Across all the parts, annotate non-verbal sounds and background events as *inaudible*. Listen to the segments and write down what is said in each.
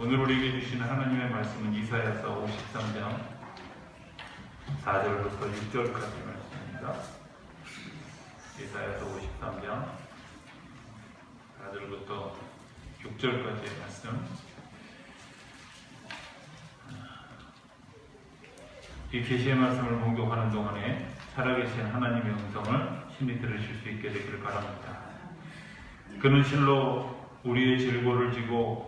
오늘 우리에게 주신 하나님의 말씀은 이사야서 53장 4절부터 6절까지 말씀입니다. 이사야서 53장 4절부터 6절까지의 말씀. 이 계시의 말씀을 공격하는 동안에 살아계신 하나님의 음성을 심히 들으실 수 있게 되기를 바랍니다. 그는 실로 우리의 질고를 지고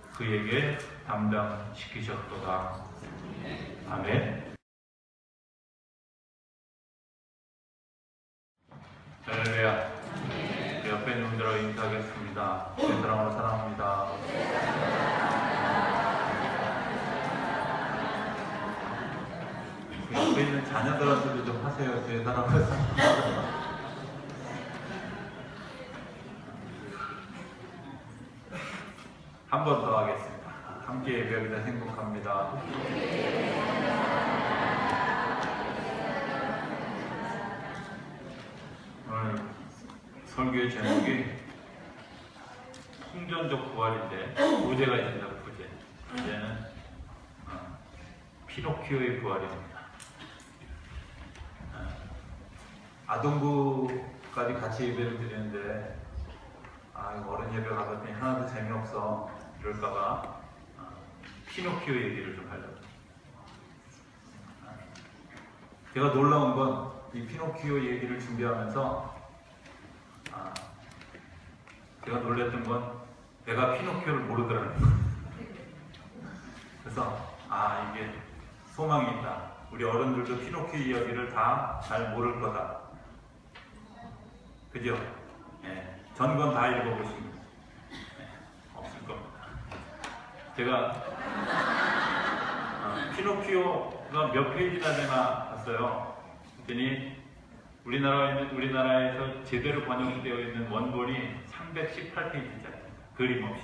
그에게 담당시키셨도다. 아멘. 할렐루야. 옆에 있는 분들하고 인사하겠습니다. 제 사랑으로 사랑합니다. 그 옆에 있는 자녀들한테도 좀 하세요. 제 사랑으로 사랑합니다. 한 번 더 하겠습니다. 함께 예배하기가 행복합니다. 오늘 설교의 제목이 통전적 부활인데 부제가 있습니다. 부제. 부제는 어, 피노키오의 부활입니다. 어, 아동부까지 같이 예배를 드리는데 아, 어른 예배 가봤더니 하나도 재미없어. 이럴까봐 어, 피노키오 얘기를 좀 하려고. 어, 제가 놀라운 건 이 피노키오 얘기를 준비하면서 아, 제가 놀랬던 건 내가 피노키오를 모르더라는 거예요. 그래서 아 이게 소망이 있다. 우리 어른들도 피노키오 이야기를 다 잘 모를 거다. 그죠? 예, 전건 다 읽어보시면 예, 없을 겁니다. 제가 어, 피노키오가 몇 페이지나 되나 봤어요. 그랬더니 우리나라에 우리나라에서 제대로 번역되어 있는 원본이 318페이지짜리입니다. 그림 없이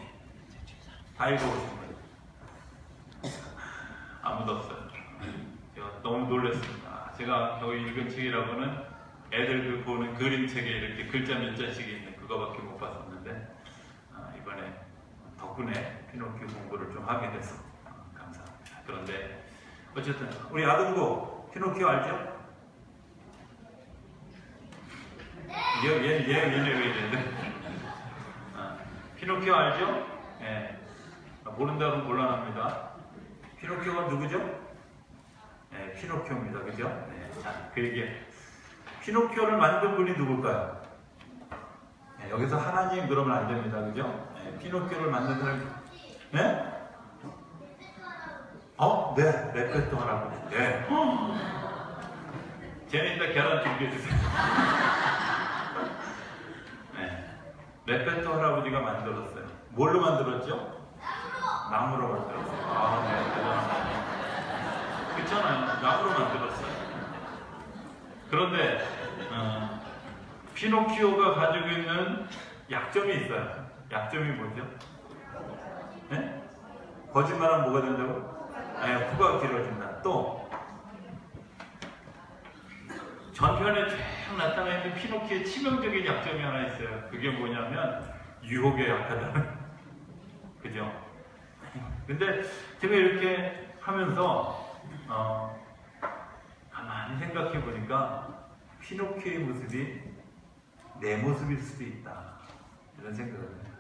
다 읽어보신 거예요. 아무도 없어요. 제가 너무 놀랐습니다. 제가 겨우 읽은 책이라고는 애들 그 보는 그림책에 이렇게 글자 몇 자씩 있는 그거밖에 못 봤었는데 아, 이번에 덕분에 하게 돼서 아, 감사합니다. 그런데 어쨌든 우리 아동부 피노키오 알죠? 얘, 얘, 얘, 얘네 왜? 아, 피노키오 알죠? 예. 아, 모른다면 곤란합니다. 피노키오가 누구죠? 예, 피노키오입니다. 그죠? 네, 자, 그 얘기. 피노키오를 만든 분이 누굴까요? 예, 여기서 하나님 그러면 안 됩니다. 그죠? 예, 피노키오를 만든 사람, 네? 어? 네, 레페토 할아버지. 네. 쟤는 이따 계란 준비해주세요. *laughs* 네. 레페토 할아버지가 만들었어요. 뭘로 만들었죠? 나무로 만들었어요. 아, 네, 대단하네. 그렇잖아요. 나무로 만들었어요. 그런데, 어, 피노키오가 가지고 있는 약점이 있어요. 약점이 뭐죠? 네? 거짓말하면 뭐가 된다고? 네, 코가 길어진다. 또, 전편에 쭉 나타나 있는 피노키오의 치명적인 약점이 하나 있어요. 그게 뭐냐면 유혹에 약하다는. *laughs* 그죠? 근데 제가 이렇게 하면서 어, 가만히 생각해 보니까 피노키오의 모습이 내 모습일 수도 있다. 이런 생각을 해요.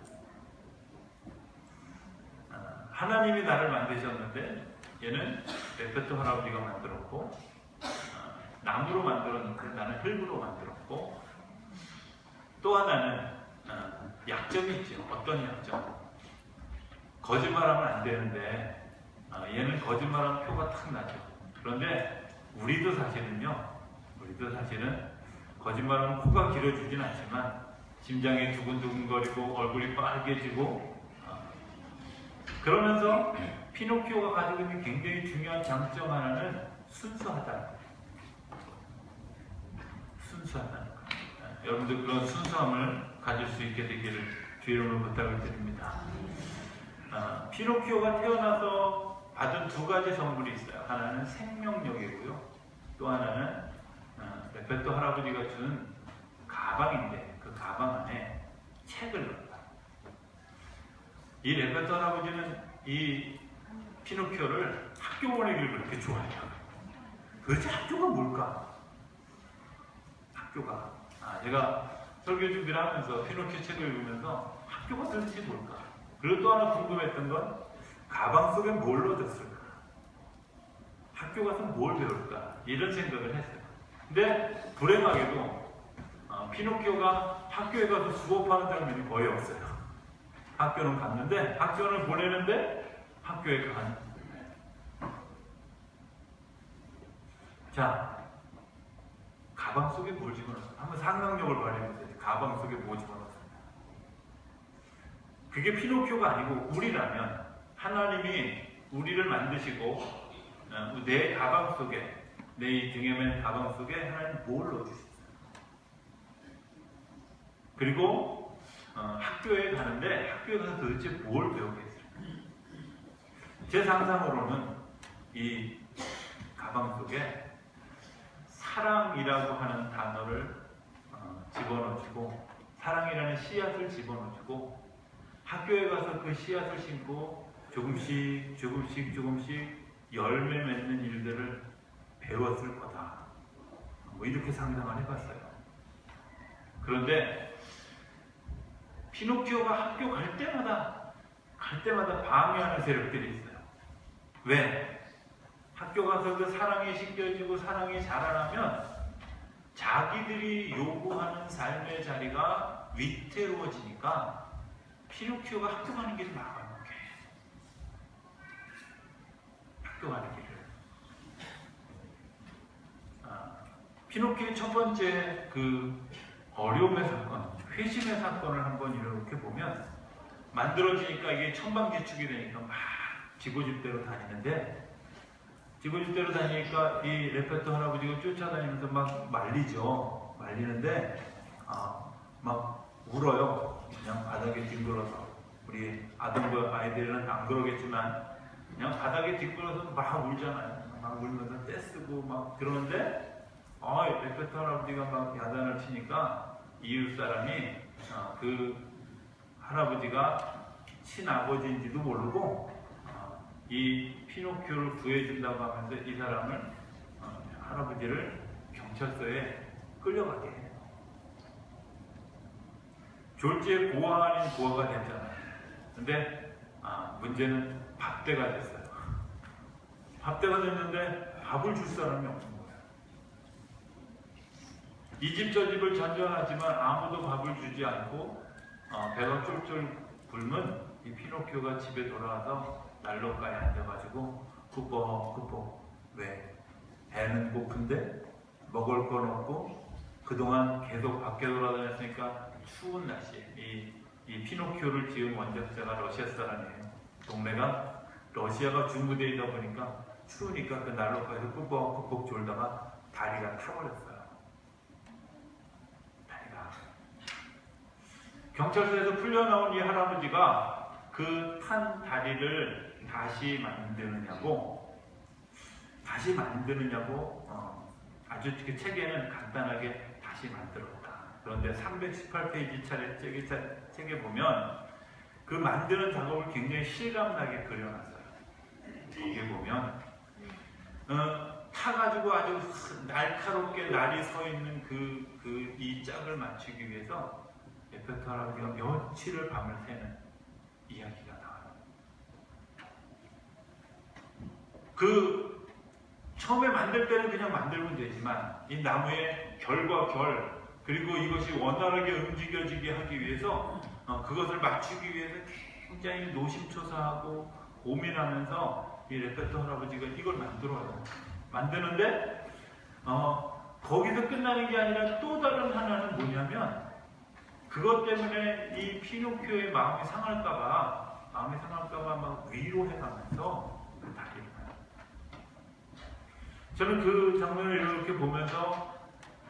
아, 하나님이 나를 만드셨는데 얘는 레페토 할아버지가 만들었고 나무로 만들었는데 나는 흙으로 만들었고 또 하나는 어, 약점이 있죠. 어떤 약점? 거짓말하면 안 되는데 어, 얘는 거짓말하면 표가 탁 나죠. 그런데 우리도 사실은요. 우리도 사실은 거짓말하면 코가 길어지진 않지만 심장이 두근두근거리고 얼굴이 빨개지고 어, 그러면서 피노키오가 가지고 있는 굉장히 중요한 장점 하나는 순수하다. 순수하다. 여러분들 그런 순수함을 가질 수 있게 되기를 주 이름으로 부탁을 드립니다. 아, 피노키오가 태어나서 받은 두 가지 선물이 있어요. 하나는 생명력이고요. 또 하나는 아, 레페토 할아버지가 준 가방인데 그 가방 안에 책을 넣었다. 이 레페토 할아버지는 이 피노키오를 학교 보내기를 그렇게 좋아해요. 도대체 학교가 뭘까? 학교가. 아, 제가 설교 준비를 하면서 피노키오 책을 읽으면서 학교가 도대체 뭘까? 그리고 또 하나 궁금했던 건 가방 속에 뭘 넣어줬을까? 학교 가서 뭘 배울까? 이런 생각을 했어요. 근데 불행하게도 어, 피노키오가 학교에 가서 수업하는 장면이 거의 없어요. 학교는 갔는데 학교는 보내는데 학교에 간. 자, 가방 속에 뭘 집어넣었어요? 한번 상상력을 발휘해보세요. 가방 속에 뭐 집어넣었어요? 그게 피노키오가 아니고 우리라면 하나님이 우리를 만드시고 어, 내 가방 속에 내 등에 맨 가방 속에 하나님 뭘 넣어주셨어요? 그리고 어, 학교에 가는데 학교에 가서 도대체 뭘 배우겠어요? 제 상상으로는 이 가방 속에 사랑이라고 하는 단어를 어, 집어넣어주고 사랑이라는 씨앗을 집어넣어주고 학교에 가서 그 씨앗을 심고 조금씩 조금씩 조금씩 열매 맺는 일들을 배웠을 거다. 뭐 이렇게 상상을 해봤어요. 그런데 피노키오가 학교 갈 때마다 갈 때마다 방해하는 세력들이 있어요. 왜? 학교 가서 그 사랑이 심겨지고 사랑이 자라나면 자기들이 요구하는 삶의 자리가 위태로워지니까 피노키오가 학교 가는 길을 막아놓게 학교 가는 길을 아, 피노키오의 첫 번째 그 어려움의 사건, 회심의 사건을 한번 이렇게 보면 만들어지니까 이게 천방지축이 되니까 막 지고집대로 다니는데 지고집대로 다니니까 이 레페토 할아버지가 쫓아다니면서 막 말리죠. 말리는데 아, 막 울어요. 그냥 바닥에 뒹굴어서 우리 아동부 아이들은 안 그러겠지만 그냥 바닥에 뒹굴어서 막 울잖아요. 막 울면서 떼쓰고 막 그러는데 아, 레페토 할아버지가 막 야단을 치니까 이웃 사람이 어, 그 할아버지가 친아버지인지도 모르고 어, 이 피노키오를 구해준다고 하면서 이 사람을 어, 할아버지를 경찰서에 끌려가게 해요. 졸지에 고아 아닌 고아가 됐잖아요. 근데 아, 문제는 밥대가 됐어요. 밥대가 됐는데 밥을 줄 사람이 없는 거예요. 이 집 저 집을 전전하지만 아무도 밥을 주지 않고 어, 배가 쫄쫄 굶은 이 피노키오가 집에 돌아와서 난로가에 앉아가지고 꾸벅꾸벅 왜 배는 고픈데 먹을 건 없고 그동안 계속 밖에 돌아다녔으니까 추운 날씨에 이, 이 피노키오를 지은 원작자가 러시아 사람이에요. 동네가 러시아가 중부대이다 보니까 추우니까 그 난로가에서 꾸벅꾸벅 졸다가 다리가 타버렸어요. 다리가 경찰서에서 풀려나온 이 할아버지가 그 탄 다리를 다시 만드느냐고 다시 만드느냐고 어, 아주 그 책에는 간단하게 다시 만들었다. 그런데 318페이지 차례 책에, 차- 책에 보면 그 만드는 작업을 굉장히 실감나게 그려놨어요. 거기에 보면 어, 타가지고 아주 날카롭게 날이 서 있는 그, 그 이 짝을 맞추기 위해서 에페토 할아버지가 며칠을 밤을 새는 이야기가 나와요. 그 처음에 만들 때는 그냥 만들면 되지만 이 나무의 결과 결 그리고 이것이 원활하게 움직여지게 하기 위해서 어, 그것을 맞추기 위해서 굉장히 노심초사하고 고민하면서 이 레페토 할아버지가 이걸 만들어요. 만드는데 어, 거기서 끝나는 게 아니라 또 다른 하나는 뭐냐면 그것 때문에 이 피노키오의 마음이 상할까봐 마음이 상할까봐 막 위로해가면서 그 다리를 가요. 저는 그 장면을 이렇게 보면서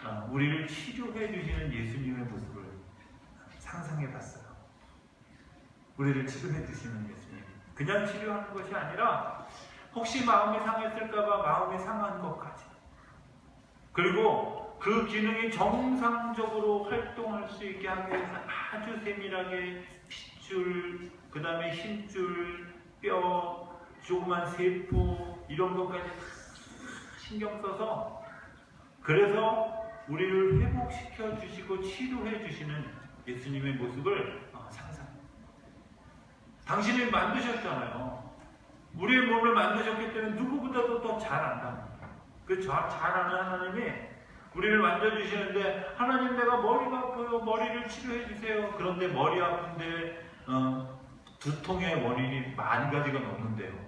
어, 우리를 치료해 주시는 예수님의 모습을 상상해 봤어요. 우리를 치료해 주시는 예수님. 그냥 치료하는 것이 아니라 혹시 마음이 상했을까봐 마음이 상한 것까지. 그리고 그 기능이 정상적으로 활동할 수 있게 하기 위해서 아주 세밀하게 핏줄, 그 다음에 힘줄, 뼈, 조그만 세포, 이런 것까지 다 신경 써서 그래서 우리를 회복시켜 주시고 치료해 주시는 예수님의 모습을 어, 상상. 당신이 만드셨잖아요. 우리의 몸을 만드셨기 때문에 누구보다도 더 잘 안다. 그잘 아는 하나님이 우리를 만져주시는데 하나님 내가 머리가 아파요. 머리를 치료해 주세요. 그런데 머리 아픈데 어, 두통의 원인이 만 가지가 넘는데요.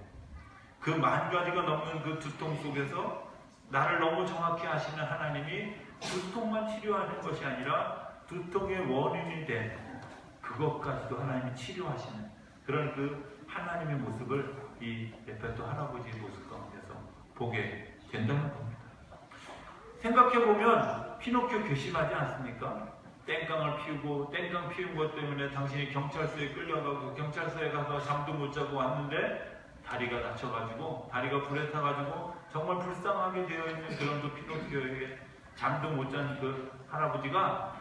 그 만 가지가 넘는 그 두통 속에서 나를 너무 정확히 아시는 하나님이 두통만 치료하는 것이 아니라 두통의 원인이 된 그것까지도 하나님이 치료하시는 그런 그 하나님의 모습을 이 레페토 할아버지의 모습 가운데서 보게 된다는 겁니다. 생각해보면 피노키오 괘씸하지 않습니까? 땡깡을 피우고 땡깡 피운 것 때문에 당신이 경찰서에 끌려가고 경찰서에 가서 잠도 못 자고 왔는데 다리가 다쳐가지고 다리가 불에 타가지고 정말 불쌍하게 되어 있는 그런 그 피노키오에게 잠도 못 자는 그 할아버지가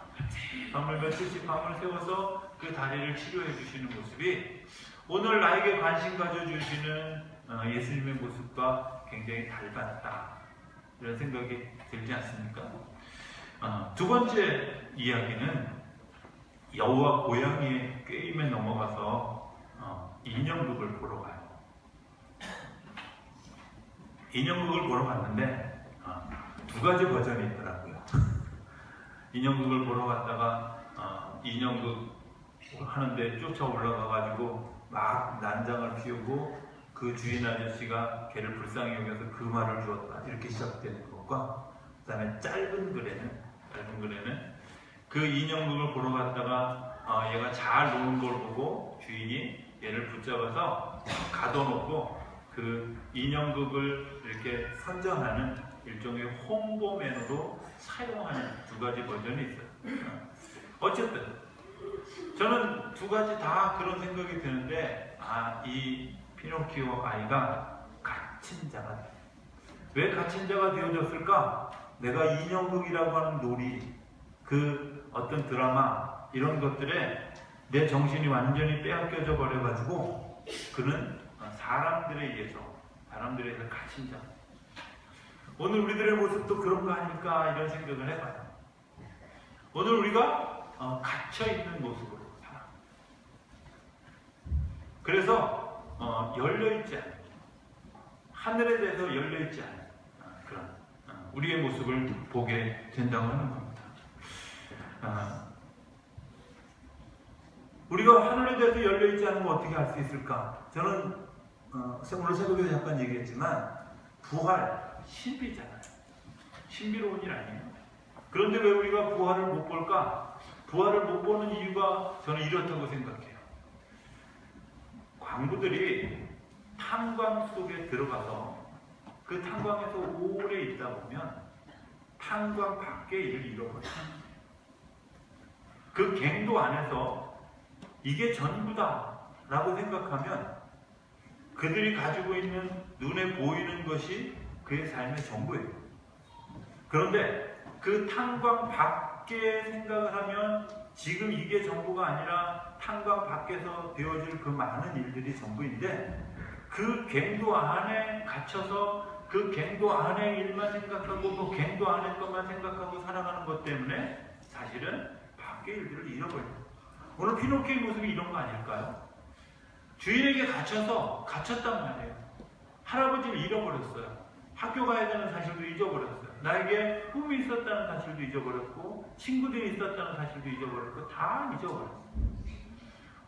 밤을 며칠씩 밤을 새워서 그 다리를 치료해 주시는 모습이 오늘 나에게 관심 가져주시는 어, 예수님의 모습과 굉장히 닮았다 이런 생각이 들지 않습니까? 어, 두 번째 이야기는 여우와 고양이의 게임에 넘어가서 어, 인형극을 보러 가요. 인형극을 보러 갔는데 어, 두 가지 버전이 있더라고요. *laughs* 인형극을 보러 갔다가 어, 인형극 하는데 쫓아 올라가가지고 막 난장을 피우고 그 주인 아저씨가 걔를 불쌍히 여겨서 그 말을 주었다 이렇게 시작되는 것과 그 다음에 짧은 글에는 짧은 글에는 그 인형극을 보러 갔다가 어, 얘가 잘 노는 걸 보고 주인이 얘를 붙잡아서 가둬놓고 그 인형극을 이렇게 선전하는 일종의 홍보맨으로 사용하는 두 가지 버전이 있어요. 어쨌든 저는 두 가지 다 그런 생각이 드는데 아 이 피노키오 아이가 갇힌 자가 돼. 왜 갇힌 자가 되어졌을까? 내가 인형극이라고 하는 놀이 그 어떤 드라마 이런 것들에 내 정신이 완전히 빼앗겨져 버려가지고 그는 사람들에 의해서 사람들에 의해서 갇힌 자. 오늘 우리들의 모습도 그런 거 아닐까 이런 생각을 해봐요. 오늘 우리가 어, 갇혀 있는 모습으로 살아. 그래서 어, 열려 있지 않은 하늘에 대해서 열려 있지 않은 어, 그런 어, 우리의 모습을 보게 된다고 하는 겁니다. 어, 우리가 하늘에 대해서 열려 있지 거 어떻게 알 수 있을까? 저는 어, 오늘 새벽에도 잠깐 얘기했지만 부활 신비잖아요. 신비로운 일 아니에요. 그런데 왜 우리가 부활을 못 볼까? 부활을 못 보는 이유가 저는 이렇다고 생각해요. 광부들이 탄광 속에 들어가서 그 탄광에서 오래 있다 보면 탄광 밖에 일을 잃어버려요. 그 갱도 안에서 이게 전부다 라고 생각하면 그들이 가지고 있는 눈에 보이는 것이 그의 삶의 전부예요. 그런데 그 탄광 밖에 생각을 하면 지금 이게 전부가 아니라 탄광 밖에서 되어질 그 많은 일들이 전부인데 그 갱도 안에 갇혀서 그 갱도 안의 일만 생각하고 그 갱도 안의 것만 생각하고 살아가는 것 때문에 사실은 밖의 일들을 잃어버려요. 오늘 피노키의 모습이 이런 거 아닐까요? 주인에게 갇혀서 갇혔단 말이에요. 할아버지를 잃어버렸어요. 학교 가야 되는 사실도 잊어버렸어요. 나에게 꿈이 있었다는 사실도 잊어버렸고, 친구들이 있었다는 사실도 잊어버렸고, 다 잊어버렸어요.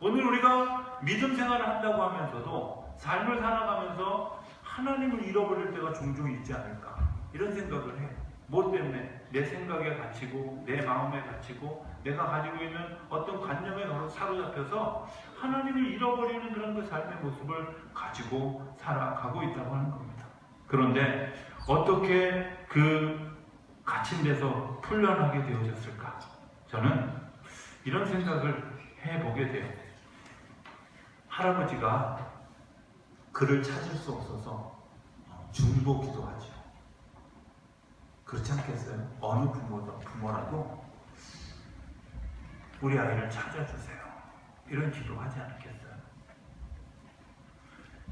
오늘 우리가 믿음 생활을 한다고 하면서도 삶을 살아가면서 하나님을 잃어버릴 때가 종종 있지 않을까. 이런 생각을 해요. 뭐 때문에? 내 생각에 갇히고 내 마음에 갇히고 내가 가지고 있는 어떤 관념에 사로잡혀서 하나님을 잃어버리는 그런 그 삶의 모습을 가지고 살아가고 있다고 하는 겁니다. 그런데 어떻게 그 갇힌 데서 풀려나게 되어졌을까? 저는 이런 생각을 해보게 돼요. 할아버지가 그를 찾을 수 없어서 중보 기도하죠. 그렇지 않겠어요? 어느 부모도, 부모라도 우리 아이를 찾아주세요. 이런 기도하지 않겠어요?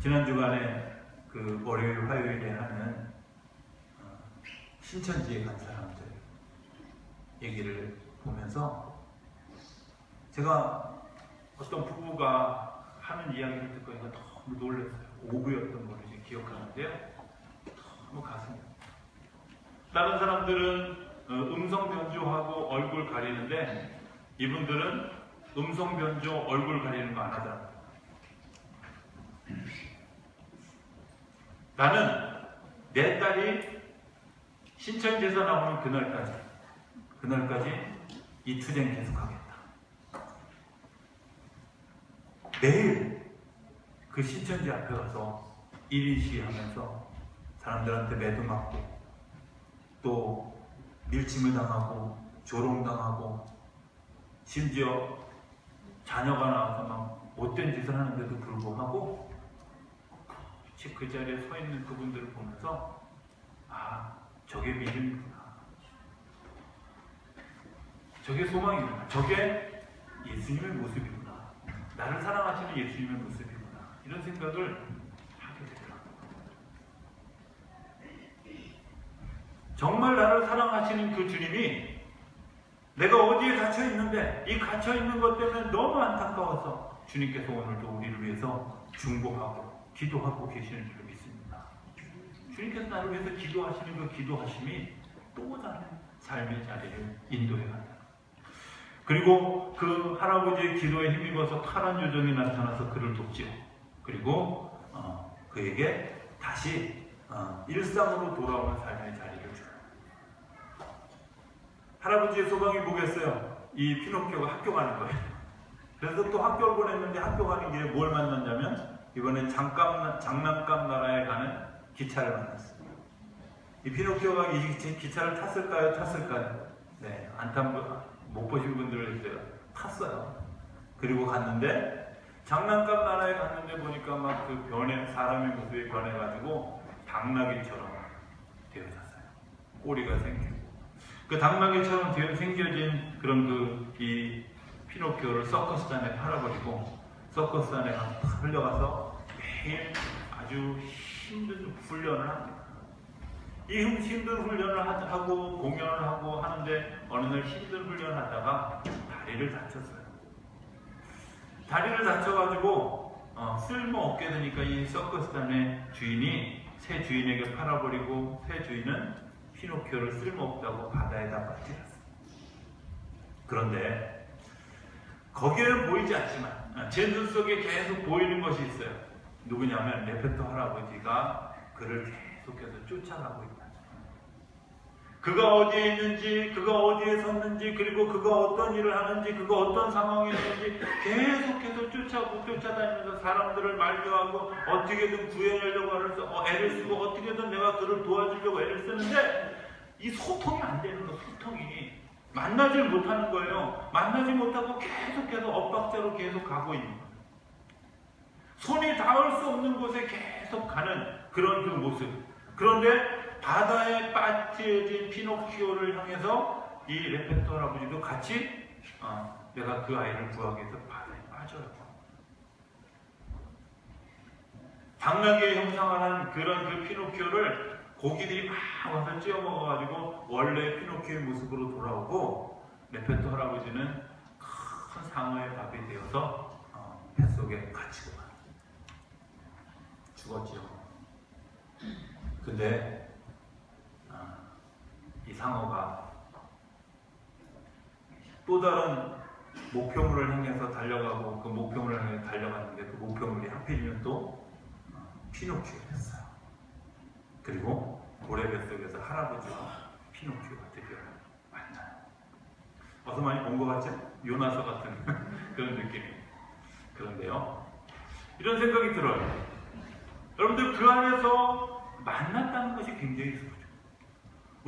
지난 주간에 그 월요일, 화요일에 하는 어, 신천지에 간 사람들 얘기를 보면서 제가 어떤 부부가 하는 이야기를 듣고 너무 놀랐어요. 오부였던 걸 이제 기억하는데요. 너무 가슴이 다른 사람들은 어, 음성 변조하고 얼굴 가리는데 이분들은 음성 변조 얼굴 가리는 거 안 하더라고요. 나는 내 딸이 신천지에서 나오는 그날까지 그날까지 이 투쟁 계속하겠다. 매일 그 신천지 앞에 가서 1인 시위하면서 사람들한테 매도 맞고 또 밀침을 당하고 조롱당하고 심지어 자녀가 나와서 막 못된 짓을 하는데도 불구하고 혹시 그 자리에 서 있는 그분들을 보면서 아 저게 믿음이구나. 저게 소망이구나. 저게 예수님의 모습이구나. 나를 사랑하시는 예수님의 모습이구나. 이런 생각을 하게 되더라고요 정말 나를 사랑하시는 그 주님이 내가 어디에 갇혀 있는데 이 갇혀 있는 것 때문에 너무 안타까워서 주님께서 오늘도 우리를 위해서 중보하고 기도하고 계시는 줄로 믿습니다. 주님께서 나를 위해서 기도하시는 그 기도하심이 또 다른 삶의 자리를 인도해 간다. 그리고 그 할아버지의 기도에 힘입어서 타란 요정이 나타나서 그를 돕지요. 그리고 어, 그에게 다시 어, 일상으로 돌아오는 삶의 줘요. 할아버지의 소망이 뭐겠어요? 이 피노키오가 학교 가는 거예요. 그래서 또 학교를 보냈는데 학교 가는 길에 뭘 만났냐면 이번엔 장감, 장난감 나라에 가는 기차를 만났습니다. 이 피노키오가 이 기차를 탔을까요? 탔을까요? 네, 안탄못 보신 분들을 제가 탔어요. 그리고 갔는데 장난감 나라에 갔는데 보니까 막 그 변해 사람의 모습이 변해가지고 당나귀처럼 되어졌어요. 꼬리가 생기고 그 당나귀처럼 되어 생겨진 그런 그 이 피노키오를 서커스단에 팔아버리고 서커스단에 흘려가서 매일 아주 힘든 훈련을 합니다. 이 힘든 훈련을 하고 공연을 하고 하는데 어느 날 힘든 훈련을 하다가 다리를 다쳤어요. 다리를 다쳐가지고 어, 쓸모없게 되니까 이 서커스단의 주인이 새 주인에게 팔아버리고 새 주인은 피노키오를 쓸모없다고 바다에다 빠뜨렸어요. 그런데 거기에는 보이지 않지만 아, 제눈 속에 계속 보이는 것이 있어요. 누구냐면 레페토 할아버지가 그를 계속해서 쫓아가고 있다. 그가 어디에 있는지, 그가 어디에 섰는지, 그리고 그가 어떤 일을 하는지, 그가 어떤 상황에 있는지 계속해서 쫓아고 쫓아다니면서 사람들을 말려하고 어떻게든 구해내려고 하면서 어, 애를 쓰고 어떻게든 내가 그를 도와주려고 애를 쓰는데 이 소통이 안 되는 거, 소통이. 만나질 못하는 거예요. 만나지 못하고 계속해서 엇박자로 계속 가고 있는 거예요. 손이 닿을 수 없는 곳에 계속 가는 그런 그 모습. 그런데 바다에 빠뜨려진 피노키오를 향해서 이 레페토 할아버지도 같이 어, 내가 그 아이를 구하기 위해서 바다에 빠져요. 당나귀의 형상을 한 그런 그 피노키오를 고기들이 막 와서 찌어 먹어가지고 원래 피노키오의 모습으로 돌아오고 레페토 할아버지는 큰 상어의 밥이 되어서 어, 뱃속에 갇히고 가 죽었지요. 근데 어, 이 상어가 또 다른 목표물을 향해서 달려가고 그 목표물을 향해 달려갔는데 그 목표물이 하필이면 또 어, 피노키오였어요. 그리고 고래 뱃속에서 할아버지와 피노키오가 드디어 만나요. 어서 많이 본 것 같죠? 요나서 같은 *laughs* 그런 느낌이. 그런데요. 이런 생각이 들어요. 여러분들 그 안에서 만났다는 것이 굉장히.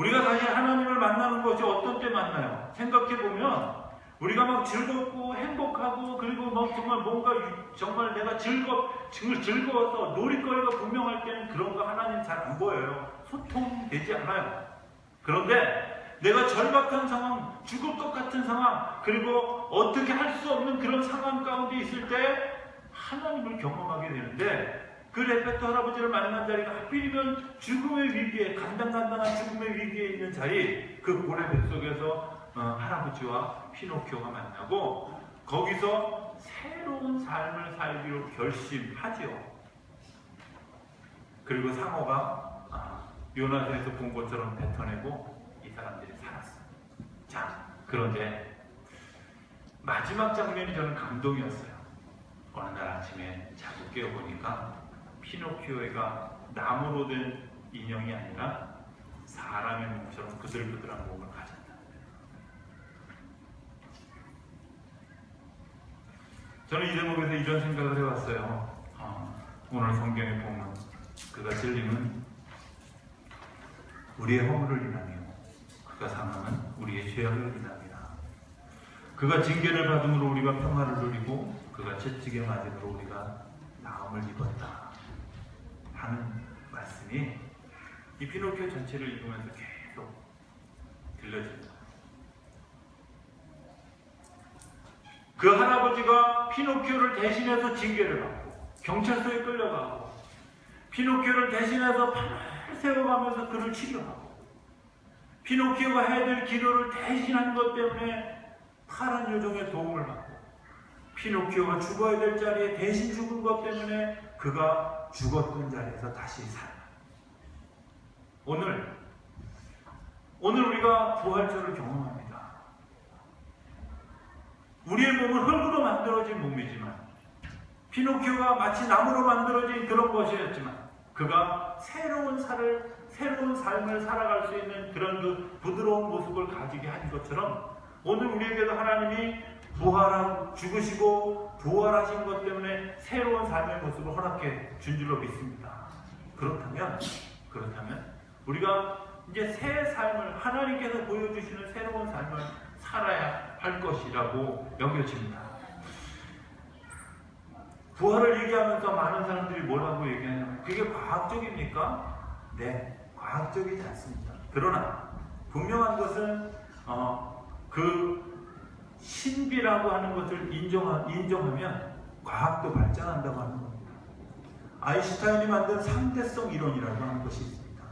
우리가 사실 하나님을 만나는 것이 어떤 때 만나요? 생각해 보면 우리가 막 즐겁고 행복하고 그리고 막 정말 뭔가 유- 정말 내가 즐겁 정말 즐거워서 놀이거리가 분명할 때는 그런 거 하나님 잘 안 보여요. 소통되지 않아요. 그런데 내가 절박한 상황, 죽을 것 같은 상황, 그리고 어떻게 할 수 없는 그런 상황 가운데 있을 때 하나님을 경험하게 되는데 그 레페토 할아버지를 만난 자리가 하필이면 죽음의 위기에 간당간당한 죽음의 위기에 있는 자리 그 고래 뱃 속에서 어, 할아버지와 피노키오가 만나고 거기서 새로운 삶을 살기로 결심하지요. 그리고 상어가 아, 요나서에서 본 것처럼 뱉어내고 이 사람들이 살았어. 자, 그런데 마지막 장면이 저는 감동이었어요. 어느 날 아침에 자고 깨어보니까 피노키오가 나무로 된 인형이 아니라 사람의 몸처럼 부들부들한 몸을 가졌다. 저는 이 대목에서 이런 생각을 해왔어요. 어, 오늘 성경에 보면 그가 찔림은 우리의 허물을 인하며 그가 상함은 우리의 죄악을 인합니다. 그가 징계를 받음으로 우리가 평화를 누리고 그가 채찍에 맞음으로 우리가 나음을 입었다 하는 말씀이 이 피노키오 전체를 읽으면서 계속 들려집니다. 그 할아버지가 피노키오를 대신해서 징계를 받고 경찰서에 끌려가고 피노키오를 대신해서 팔을 세워가면서 그를 치료하고 피노키오가 해야 될 기도를 대신한 것 때문에 파란 요정의 도움을 받고 피노키오가 죽어야 될 자리에 대신 죽은 것 때문에 그가 죽었던 자리에서 다시 살아. 오늘 오늘 우리가 부활절을 경험합니다. 우리의 몸은 흙으로 만들어진 몸이지만 피노키오가 마치 나무로 만들어진 그런 것이었지만 그가 새로운 살을 새로운 삶을 살아갈 수 있는 그런 그 부드러운 모습을 가지게 한 것처럼 오늘 우리에게도 하나님이 부활한 죽으시고 부활하신 것 때문에 새로운 삶의 모습을 허락해 준 줄로 믿습니다. 그렇다면 그렇다면 우리가 이제 새 삶을 하나님께서 보여주시는 새로운 삶을 살아야 할 것이라고 여겨집니다. 부활을 얘기하면서 많은 사람들이 뭐라고 얘기하냐면 그게 과학적입니까? 네, 과학적이지 않습니다. 그러나 분명한 것은 어, 그 신비라고 하는 것을 인정하, 인정하면 과학도 발전한다고 하는 겁니다. 아인슈타인이 만든 상대성 이론이라고 하는 것이 있습니다.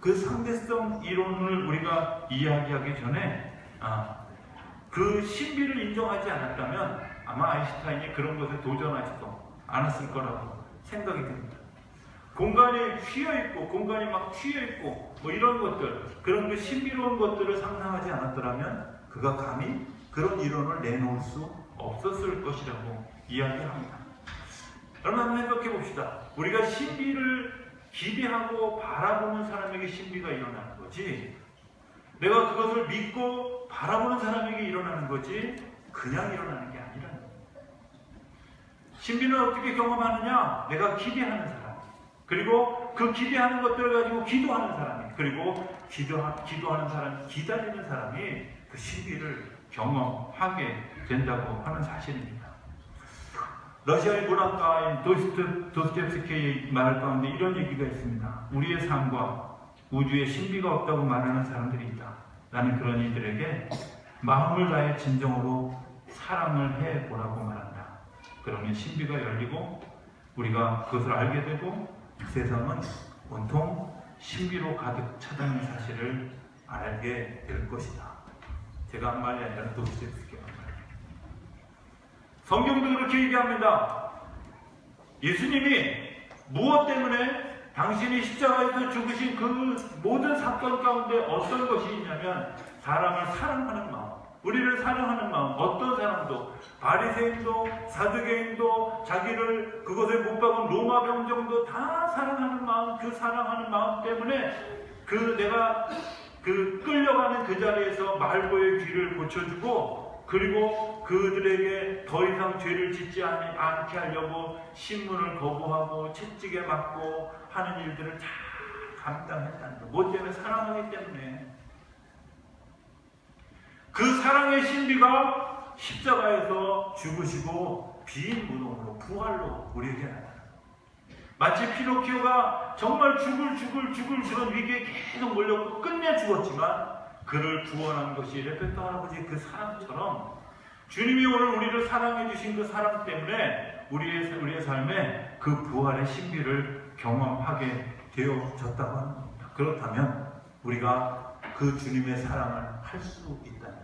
그 상대성 이론을 우리가 이야기하기 전에 아, 그 신비를 인정하지 않았다면 아마 아인슈타인이 그런 것에 도전하지도 않았을 거라고 생각이 듭니다. 공간이 휘어 있고 공간이 막 휘어 있고 뭐 이런 것들 그런 그 신비로운 것들을 상상하지 않았더라면 그가 감히 그런 이론을 내놓을 수 없었을 것이라고 이야기합니다. 여러분 한번 생각해 봅시다. 우리가 신비를 기대하고 바라보는 사람에게 신비가 일어나는 거지. 내가 그것을 믿고 바라보는 사람에게 일어나는 거지. 그냥 일어나는 게 거예요. 신비는 어떻게 경험하느냐? 내가 기대하는 사람. 그리고 그 기대하는 것들을 가지고 기도하는 사람이. 그리고 기도하, 기도하는 사람, 기다리는 사람이 그 신비를 경험하게 된다고 하는 사실입니다. 러시아의 문학가인 도스토옙스키의 말 가운데 이런 얘기가 있습니다. 우리의 삶과 우주에 신비가 없다고 말하는 사람들이 있다. 나는 그런 이들에게 마음을 다해 진정으로 사랑을 해 보라고 말한다. 그러면 신비가 열리고 우리가 그것을 알게 되고 세상은 온통 신비로 가득 차다는 사실을 알게 될 것이다. 제가 한 말이 아니라 도스토옙스키가. 성경도 그렇게 얘기합니다. 예수님이 무엇 때문에 당신이 십자가에서 죽으신 그 모든 사건 가운데 어떤 것이 있냐면 사람을 사랑하는 마음, 우리를 사랑하는 마음, 어떤 사람도 바리새인도 사두개인도 자기를 그것에 못 박은 로마 병정도 다 사랑하는 마음, 그 사랑하는 마음 때문에 그 내가 그 끌려가는 그 자리에서 말고의 귀를 고쳐주고 그리고 그들에게 더 이상 죄를 짓지 않- 않게 하려고 신문을 거부하고 채찍에 맞고 하는 일들을 다 감당했다는 거. 뭐 때문에 사랑하기 때문에 그 사랑의 신비가 십자가에서 죽으시고 빈 무덤으로 부활로 우리에게 나타나. 마치 피노키오가 정말 죽을 죽을 죽을 그런 위기에 계속 몰렸고 끝내 죽었지만 그를 구원한 것이 레페토 할아버지의 그 사랑처럼 주님이 오늘 우리를 사랑해 주신 그 사랑 때문에 우리의 우리의 삶에 그 부활의 신비를 경험하게 되어졌다고 겁니다. 그렇다면 우리가 그 주님의 사랑을 할 수 있다면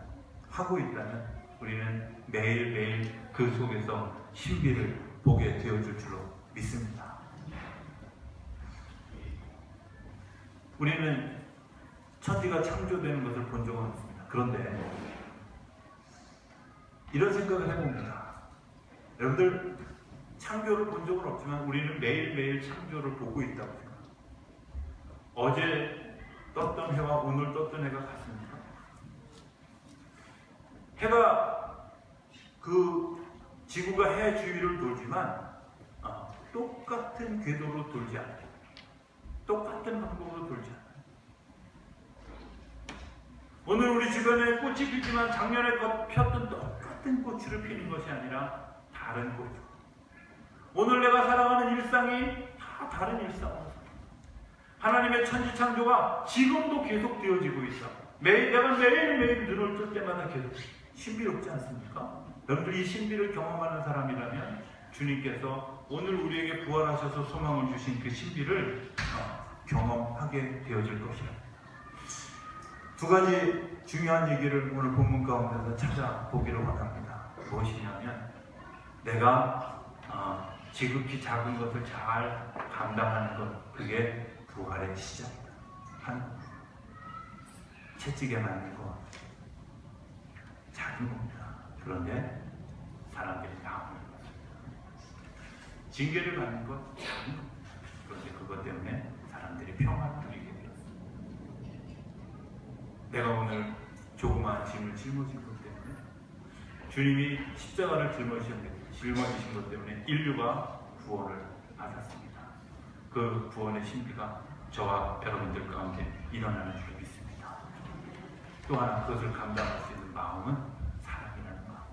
하고 있다면 우리는 매일매일 그 속에서 신비를 보게 되어줄 줄로 믿습니다. 우리는 천지가 창조되는 것을 본 적은 없습니다. 그런데 이런 생각을 해봅니다. 여러분들 창조를 본 적은 없지만 우리는 매일매일 창조를 보고 있다고 생각합니다. 어제 떴던 해와 오늘 떴던 해가 같습니까? 해가 그 지구가 해 주위를 돌지만 아, 똑같은 궤도로 돌지 않아요. 똑같은 방법으로 돌지 않아요. 오늘 우리 주변에 꽃이 피지만 작년에 꽃 폈던 똑같은 꽃을 피는 것이 아니라 다른 꽃. 오늘 내가 살아가는 일상이 다 다른 일상으로 하나님의 천지 창조가 지금도 계속 되어지고 있어. 매일 내가 매일 매일 눈을 뜰 때마다 계속 신비롭지 않습니까? 여러분들 이 신비를 경험하는 사람이라면 주님께서 오늘 우리에게 부활하셔서 소망을 주신 그 신비를 어, 경험하게 되어질 것이다. 두 가지 중요한 얘기를 오늘 본문 가운데서 찾아보기를 원합니다. 무엇이냐면 내가 어, 지극히 작은 것을 잘 감당하는 것 그게 부활의 시작이다. 한 채찍에 맞는 것 작은 겁니다. 그런데 사람들이 마음을 징계를 받는 것 작은 겁니다. 그런데 그것 때문에 사람들이 평화를 누리게 되었습니다. 내가 오늘 조그마한 짐을 짊어진 것 때문에 주님이 십자가를 짊어지신, 것 때문에 인류가 구원을 받았습니다. 그 구원의 신비가 저와 여러분들 가운데 일어나는 줄 믿습니다. 또 하나 그것을 감당할 수 있는 마음은 사랑이라는 마음.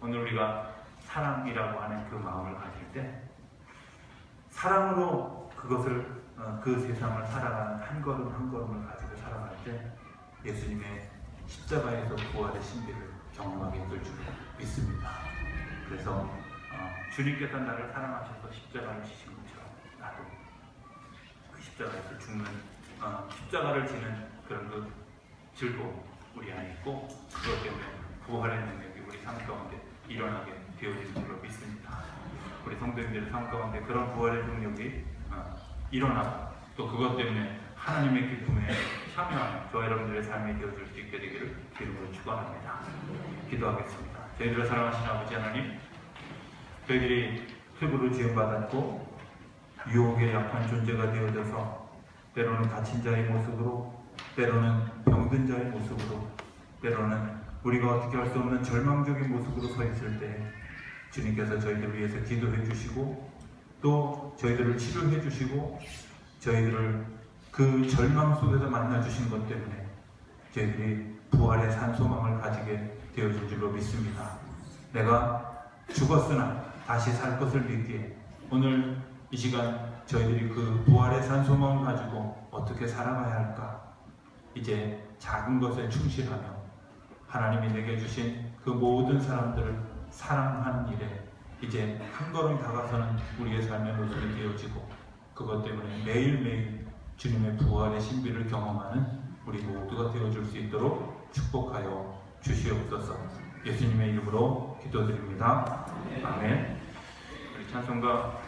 오늘 우리가 사랑이라고 하는 그 마음을 가질 때 사랑으로 그것을 어, 그 세상을 살아가는 한 걸음 한 걸음을 가지고 살아갈 때 예수님의 십자가에서 부활의 신비를 경험하게 될 줄 믿습니다. 그래서 어, 주님께서 나를 사랑하셔서 십자가를 지신 것처럼 나도 그 십자가에서 죽는 어, 십자가를 지는 그런 그 즐거움 우리 안에 있고 그것 때문에 부활의 능력이 우리 삶 가운데 일어나게 되어질 줄로 믿습니다. 우리 성도님들의 삶 가운데 그런 부활의 능력이 어, 일어나고 또 그것 때문에 하나님의 기쁨에 참여하는 저 여러분들의 삶이 되어질 수 있게 되기를 기름으로 축원합니다. 기도하겠습니다. 저희들을 사랑하신 아버지 하나님, 저희들이 흙으로 지음받았고 유혹에 약한 존재가 되어져서 때로는 다친 자의 모습으로 때로는 병든 자의 모습으로 때로는 우리가 어떻게 할 수 없는 절망적인 모습으로 서 있을 때 주님께서 저희들을 위해서 기도해 주시고 또 저희들을 치료해 주시고 저희들을 그 절망 속에서 만나 주신 것 때문에 저희들이 부활의 산 소망을 가지게 되어질 줄로 믿습니다. 내가 죽었으나 다시 살 것을 믿기에 오늘 이 시간 저희들이 그 부활의 산 소망을 가지고 어떻게 살아가야 할까? 이제 작은 것에 충실하며 하나님이 내게 주신 그 모든 사람들을 사랑하는 일에 이제 한 걸음 다가서는 우리의 삶의 모습이 되어지고 그것 때문에 매일매일 주님의 부활의 신비를 경험하는 우리 모두가 되어줄 수 있도록 축복하여 주시옵소서 예수님의 이름으로 기도드립니다. 아멘 우리 찬송가